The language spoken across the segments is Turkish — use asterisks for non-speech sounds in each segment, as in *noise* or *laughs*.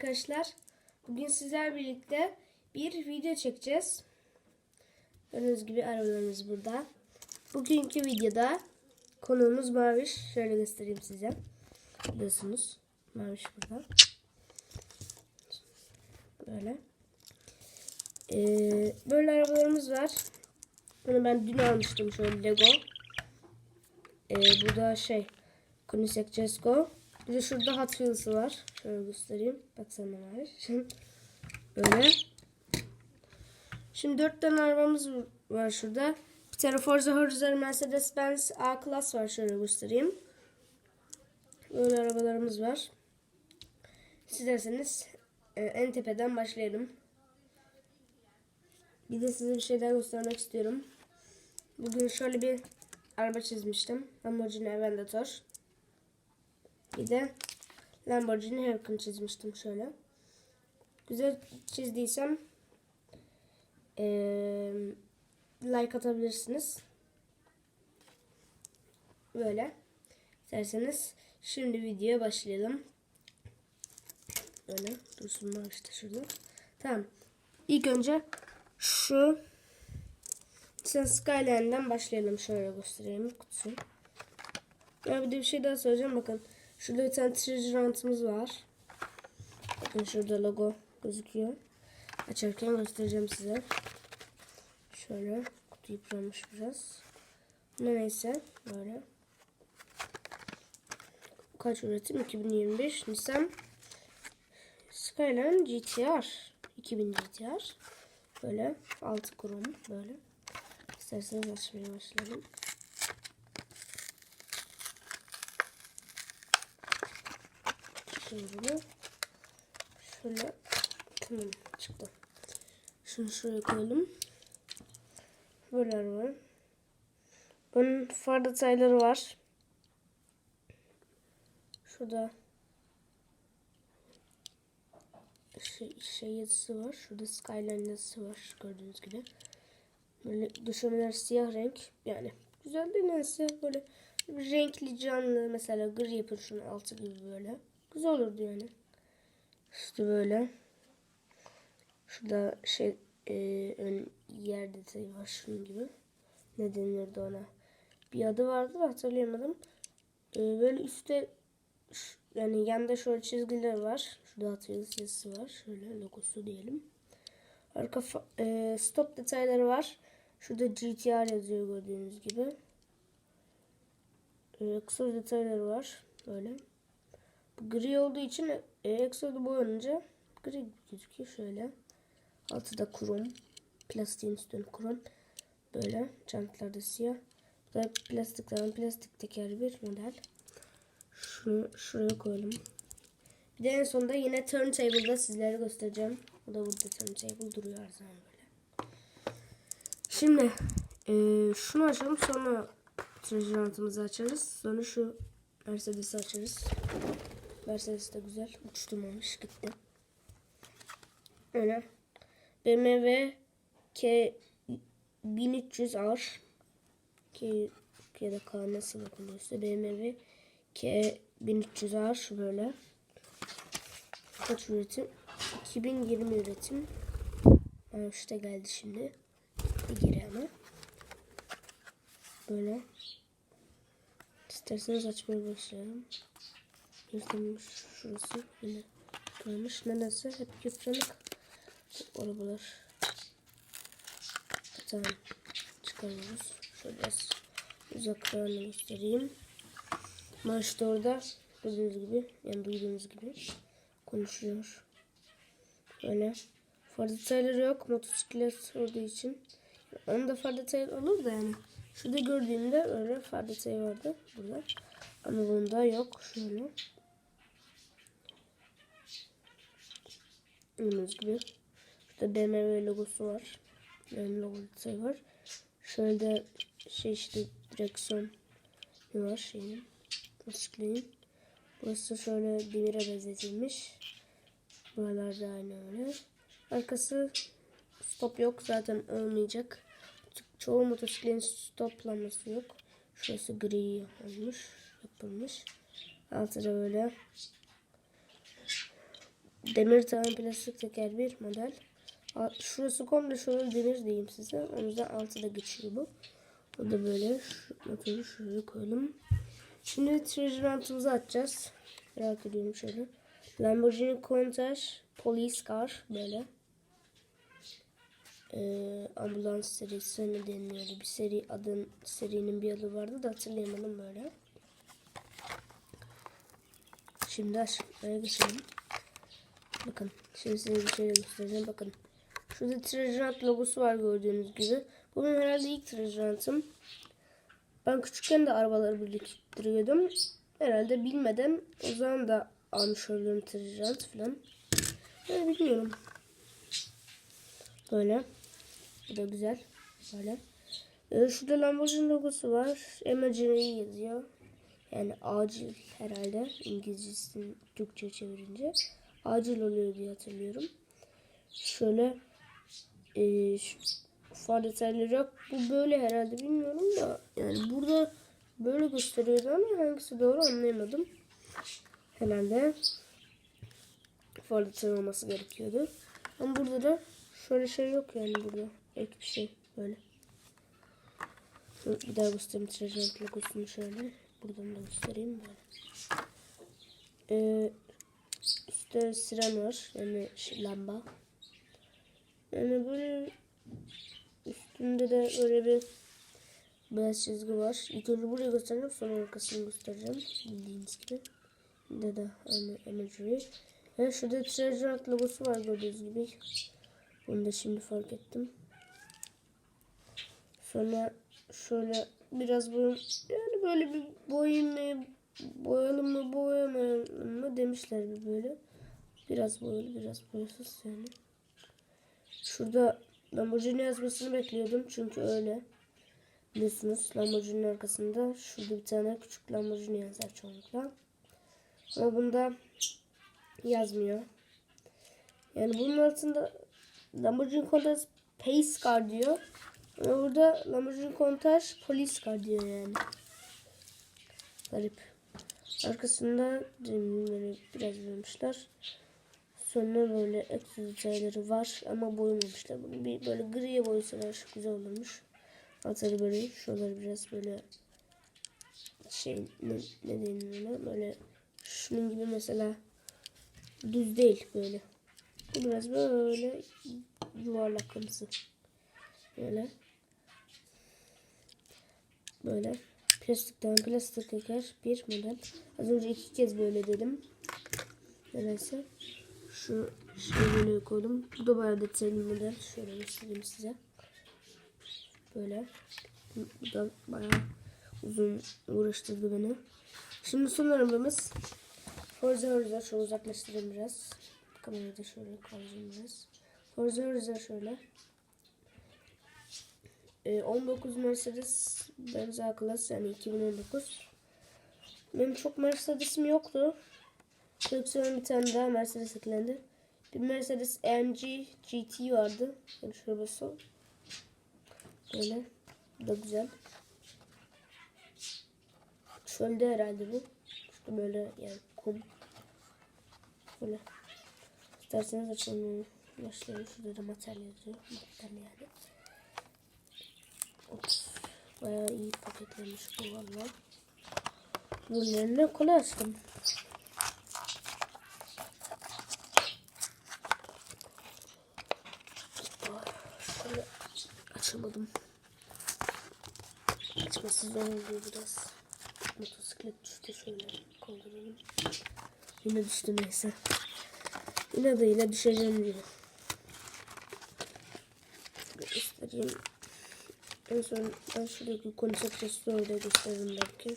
arkadaşlar. Bugün sizler birlikte bir video çekeceğiz. Gördüğünüz gibi arabalarımız burada. Bugünkü videoda konuğumuz Maviş. Şöyle göstereyim size. Biliyorsunuz. Maviş burada. Böyle. Ee, böyle arabalarımız var. Bunu ben dün almıştım şöyle Lego. Ee, bu da şey Koenigsegg Jesko. Bir de şurada Hot Wheels'ı var. Şöyle göstereyim. Baksana var. *laughs* Böyle. Şimdi dört tane arabamız var şurada. Bir Forza Horizon Mercedes-Benz A-Class var. Şöyle göstereyim. Böyle arabalarımız var. Siz derseniz e, en tepeden başlayalım. Bir de size bir şey daha göstermek istiyorum. Bugün şöyle bir araba çizmiştim. Lamborghini Aventador. Bir de Lamborghini Huracan çizmiştim şöyle. Güzel çizdiysem eee, like atabilirsiniz. Böyle. İsterseniz şimdi videoya başlayalım. Böyle dursun var işte şurada. Tamam. İlk önce şu sen Skyline'den başlayalım. Şöyle göstereyim kutusu. Ya bir de bir şey daha söyleyeceğim. Bakın şurada bir tane treasure hunt'ımız var. Bakın şurada logo gözüküyor. Açarken göstereceğim size. Şöyle kutu yıpranmış biraz. Ne neyse böyle. Kaç üretim? 2025 Nissan Skyline GTR 2000 GTR böyle altı kurum böyle isterseniz açmaya başlayalım. Şöyle şöyle tamam çıktı. Şunu şuraya koyalım. Böyle araba. Bunun far detayları var. Şurada şey, şey yazısı var. Şurada Skyline yazısı var. Gördüğünüz gibi. Böyle döşemeler siyah renk. Yani güzel değil mi? Siyah böyle renkli canlı. Mesela gri yapın şunu altı gibi böyle. Güzel olurdu yani. İşte böyle. Şurada şey e, ön yer detayı var şunun gibi. Ne denirdi ona? Bir adı vardı da hatırlayamadım. E, böyle üstte yani yanda şöyle çizgiler var. Şurada atıyor yazısı var. Şöyle logosu diyelim. Arka e, stop detayları var. Şurada GTR yazıyor gördüğünüz gibi. E, egzoz detayları var. Böyle. Bu gri olduğu için e, egzozu boyanınca gri gözüküyor şöyle. Altı da krom. Plastiğin üstünü krom. Böyle. Çantalarda siyah. Bu da plastikten plastik teker bir model. Şunu şuraya koyalım. Bir de en sonunda yine turntable'da sizlere göstereceğim. O da burada turntable duruyor her zaman böyle. Şimdi eee, şunu açalım sonra treasure açarız. Sonra şu Mercedes'i açarız. Mercedes de güzel. Uçturmamış gitti. Öyle. BMW K 1300R K ya da K nasıl okunuyorsa BMW K 1300R böyle. Kaç üretim? 2020 üretim. Yani işte geldi şimdi. Bir geri ama. Böyle. İsterseniz açmaya başlayalım. Yırtılmış şurası. Yine kırılmış. Nedense hep yıpranık. Arabalar. Tamam. Çıkarıyoruz. Şöyle biraz uzaklarını göstereyim. Maaş da orada. Gördüğünüz gibi. Yani duyduğunuz gibi. Konuşuyor. Böyle. Far detayları yok. Motosiklet olduğu için. Onun da far detayı olur da yani. Şurada gördüğümde öyle far detayı vardı. Burada. Ama bunda yok. Şöyle. Gördüğünüz gibi. Şurada BMW logosu var. Yani logo detayı var. Şöyle de şey işte direksiyon var şeyin. Motosikletin. Burası şöyle demire benzetilmiş. Buralarda aynı öyle. Arkası stop yok zaten olmayacak. Çoğu motosikletin stoplaması yok. Şurası gri olmuş, yapılmış. Altı da böyle demir tavan plastik teker bir model. Şurası komple şöyle demir diyeyim size. O yüzden altı da geçiyor bu. O da böyle. Şu şuraya koyalım. Şimdi treasure hunt'ımızı açacağız. Merak ediyorum şöyle. Lamborghini Countach Police Car böyle. Ee, ambulans serisi mi deniliyordu? Bir seri adın serinin bir adı vardı da hatırlayamadım böyle. Şimdi aşağıya geçelim. Bakın şimdi size bir şey göstereceğim. Bakın şurada Treasure logosu var gördüğünüz gibi. Bu benim herhalde ilk Treasure. Ben küçükken de arabaları biriktiriyordum. Herhalde bilmeden o zaman da almış oluyorum Treasure falan. Ben bilmiyorum. Böyle. Bu da güzel. Böyle. Ee, şurada Lamborghini logosu var. Emergency yazıyor. Yani acil herhalde İngilizcesini Türkçe çevirince. Acil oluyor diye hatırlıyorum. Şöyle e, şu, detayları yok. Bu böyle herhalde bilmiyorum da yani burada böyle gösteriyordu ama hangisi doğru anlayamadım. Herhalde far detayı olması gerekiyordu. Ama burada da şöyle şey yok yani burada. Ek bir şey böyle. Bir daha göstereyim Treasure logosunu şöyle. Buradan da göstereyim böyle. Ee, üstte siren var. Yani şey, lamba. Yani böyle üstünde de böyle bir beyaz çizgi var. İlk önce burayı göstereceğim sonra arkasını göstereceğim. Bildiğiniz gibi. Bir de aynı imagery. Ve şurada Treasure Hunt logosu var gördüğünüz gibi. Bunu da şimdi fark ettim. Sonra şöyle biraz böyle yani böyle bir boyayım boyalım mı boyamayalım mı demişler böyle. Biraz boyalı biraz boyasız yani. Şurada Lamborghini yazmasını bekliyordum çünkü öyle. Biliyorsunuz Lamborghini'nin arkasında şurada bir tane küçük Lamborghini yazar çoğunlukla. Ama bunda yazmıyor. Yani bunun altında Lamborghini Countach Pace Car diyor. Ama burada Lamborghini Countach Police Car diyor yani. Garip. Arkasında biraz vermişler. Sonra böyle ekstra detayları var ama boyamamışlar. Bunu bir böyle griye boyasalar çok güzel olurmuş. Altları böyle şuraları biraz böyle şey ne, ne denir ona böyle şunun gibi mesela düz değil böyle. Bu biraz böyle yuvarlakamsı. Böyle. Böyle. Plastikten plastik teker bir model. Az önce iki kez böyle dedim. Nedense. Şu şeyi böyle koydum. Bu da bayağı detaylı model. Şöyle göstereyim size. Böyle. Bu da bayağı uzun uğraştırdı beni. Şimdi son arabamız Forza Horizon. Şöyle uzaklaştırayım biraz. Kamerayı da şöyle kaldırayım biraz. Forza Horizon şöyle. Ee, 19 Mercedes Benz A-Class yani 2019. Benim çok Mercedes'im yoktu. Koleksiyona bir tane daha Mercedes eklendi. Bir Mercedes AMG GT vardı. Yani şöyle basın. Böyle. Bu da güzel. Çölde herhalde bu. İşte böyle yani kum. Böyle. İsterseniz açalım. Başlayalım. Şurada da materyal yazıyor. Materyal yani. Of, bayağı iyi paketlemiş bu valla. Bunları kolay açtım. Şöyle açamadım. Açması zor oldu biraz. Motosiklet düştü şöyle kaldıralım. Yine düştü neyse. Yine de yine düşeceğim diye. Göstereyim. En son ben şuradaki konsept story'de gösteririm belki.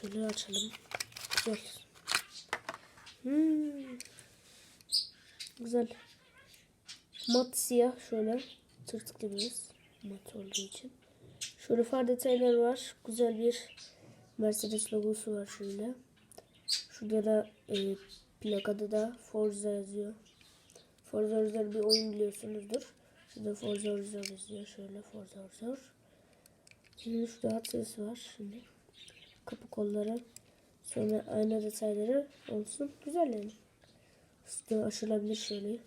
Şöyle açalım. Güzel. Hmm. Güzel. Mat siyah şöyle. Tırtıklı biraz. Mat olduğu için. Şöyle far detayları var. Güzel bir Mercedes logosu var şöyle. Şurada da e, plakada da Forza yazıyor. Forza Horizon bir oyun biliyorsunuzdur. Şurada Forza Horizon yazıyor. Şöyle Forza Horizon. Şimdi şurada hat sesi var. Şimdi kapı kolları. Sonra ayna detayları olsun. Güzel yani. Fıstığı aşılabilir şöyle.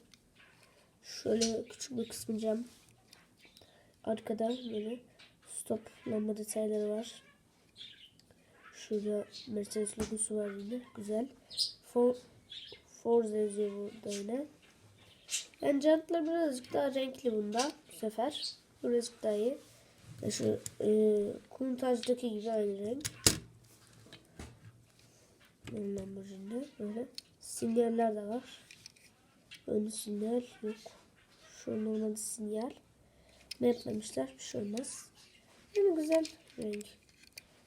Şöyle küçük bir kısmı cam. Arkada böyle stop lamba detayları var. Şurada Mercedes logosu var yine. Güzel. For, Forza yazıyor burada yine. Yani jantlar birazcık daha renkli bunda bu sefer. Birazcık daha iyi. Ya şu e, Countach'daki gibi aynı renk. Benim Lamborghini'de böyle. Sinyaller de var. Ön sinyal yok. Şu normal sinyal. Ne yapmamışlar? Bir şey olmaz. Yani güzel renk.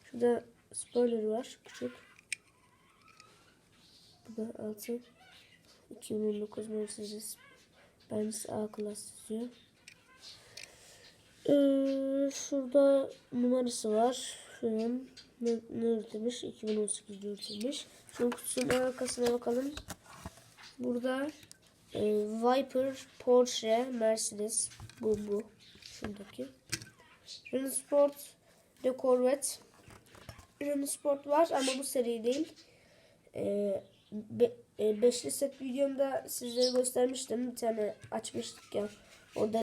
Şurada spoiler var. Küçük. Bu da altı. 2019 Mercedes Benz A Class yazıyor. Ee, şurada numarası var. Şu an ne, ne üretilmiş? 2018'de üretilmiş. Şu kutusunun arkasına bakalım. Burada e, Viper, Porsche, Mercedes. Bu bu. Şuradaki. Renault de Corvette. Renault var ama bu seri değil. Ee, be, e, beşli set videomda sizlere göstermiştim. Bir tane açmıştık ya. Orada